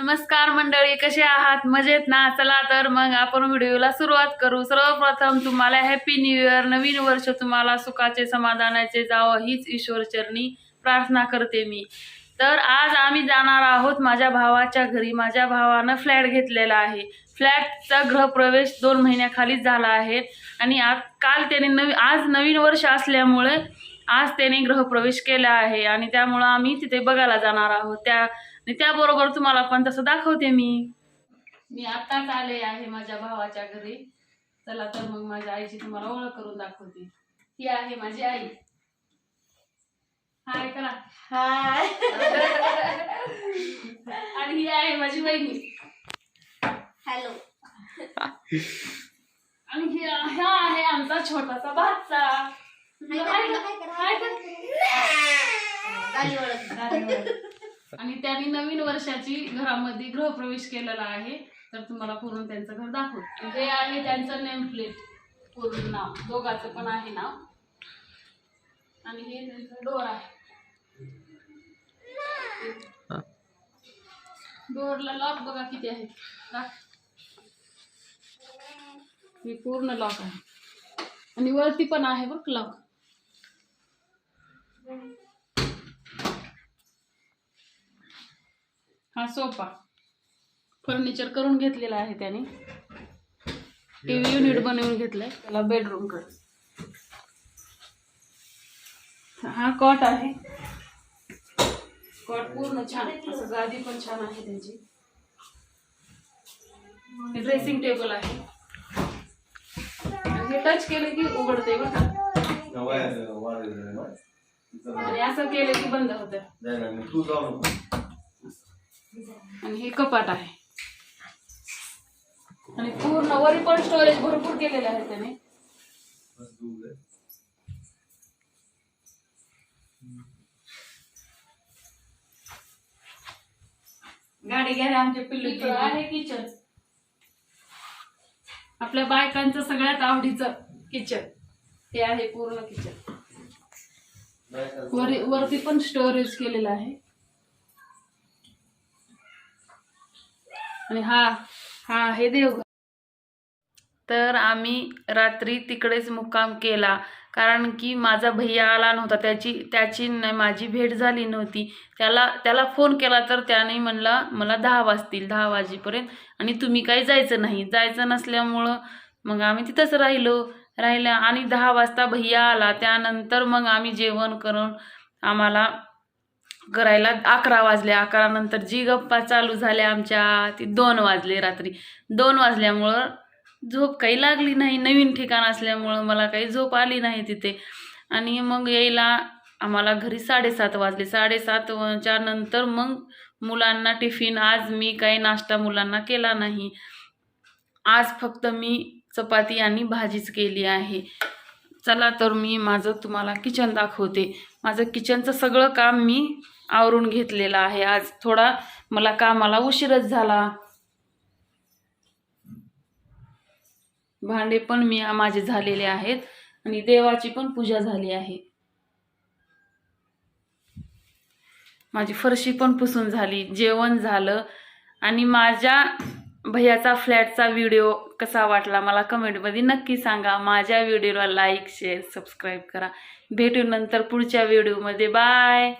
नमस्कार मंडळी कसे आहात? मजेत ना? चला तर मग आपण व्हिडिओला सुरुवात करू. सर्वप्रथम तुम्हाला हॅपी न्यू इयर नवीन वर्ष तुम्हाला सुखाचे समाधानाचे जावं हीच ईश्वर चरणी प्रार्थना करते मी. तर आज आम्ही जाणार आहोत माझ्या भावाच्या घरी. माझ्या भावानं फ्लॅट घेतलेला आहे. फ्लॅटचा गृहप्रवेश दोन महिन्याखालीच झाला आहे. आणि आज काल त्याने नवी आज नवीन वर्ष असल्यामुळे आज त्याने गृहप्रवेश केला आहे आणि त्यामुळं आम्ही तिथे बघायला जाणार आहोत. त्या आणि त्याबरोबर तुम्हाला पण तसं दाखवते मी. मी आत्ताच आले आहे माझ्या भावाच्या घरी. चला तर मग माझ्या आईची तुम्हाला ओळख करून दाखवते. ही आहे माझी आई. हाय करा हाय. आणि ही आहे माझी वहिनी. हॅलो. आणि ही हा आहे आमचा छोटासा भातचा आणि त्यांनी नवीन वर्षाची घरामध्ये गृहप्रवेश केलेला आहे. तर तुम्हाला पूर्ण त्यांचं घर दाखवतो. हे आहे त्यांचं नेम प्लेट पूर्ण नाव. दोघाचं पण आहे नाव. आणि हे त्यांचं डोर आहे. डोरला लॉक बघा किती आहे. हे पूर्ण लॉक आहे. आणि वरती पण आहे बघ लॉक हा सोफा फर्निचर करून घेतलेला आहे त्याने. टीव्ही युनिट बनवून घेतलंय. त्याला बेडरूम कर. हा कॉट आहे. कॉट पूर्ण छान असं गादी पण छान आहे त्यांची. ड्रेसिंग टेबल आहे. हे टच केलं की उघडते का? आणि असं केलं की बंद होतं. तू जाऊ नको. आणि हे कपाट आहे. आणि पूर्ण वरी पण स्टोरेज भरपूर केलेलं आहे त्याने. गाडी घ्या आमच्या पिल्लू आहे किचन आपल्या बायकांचं सगळ्यात आवडीचं किचन हे आहे पूर्ण किचन? वरी वरती पण स्टोरेज केलेला आहे. आणि हा हा आहे देवघर. तर आम्ही रात्री तिकडेच मुक्काम केला कारण की माझा भैया आला नव्हता त्याची त्याची नाही माझी भेट झाली नव्हती. त्याला त्याला फोन केला तर त्याने म्हणला मला दहा वाजतील दहा वाजेपर्यंत आणि तुम्ही काही जायचं नाही. जायचं नसल्यामुळं मग आम्ही तिथंच राहिलो. राहिलं. आणि दहा वाजता भैया आला. त्यानंतर मग आम्ही जेवण करून आम्हाला करायला अकरा वाजले. अकरा नंतर जी गप्पा चालू झाल्या आमच्या ती दोन वाजले रात्री. दोन वाजल्यामुळं झोप काही लागली नाही. नवीन ठिकाण असल्यामुळं मला काही झोप आली नाही तिथे. आणि मग यायला आम्हाला घरी साडेसात वाजले. साडेसातच्या नंतर मग मुलांना टिफिन. आज मी काही नाश्ता मुलांना केला नाही. आज फक्त मी चपाती आणि भाजीच केली आहे. चला तर मी माझं तुम्हाला किचन दाखवते. माझं किचनचं सगळं काम मी आवरून घेतलेलं आहे. आज थोडा मला कामाला उशीरच झाला. भांडे पण मी माझे झालेले आहेत आणि देवाची पण पूजा झाली आहे. माझी फरशी पण पुसून झाली. जेवण झालं आणि माझ्या भैयाचा फ्लॅटचा व्हिडिओ कसा वाटला मला कमेंटमध्ये नक्की सांगा. माझ्या व्हिडिओला लाईक शेअर सबस्क्राईब करा. भेटू नंतर पुढच्या व्हिडिओमध्ये. बाय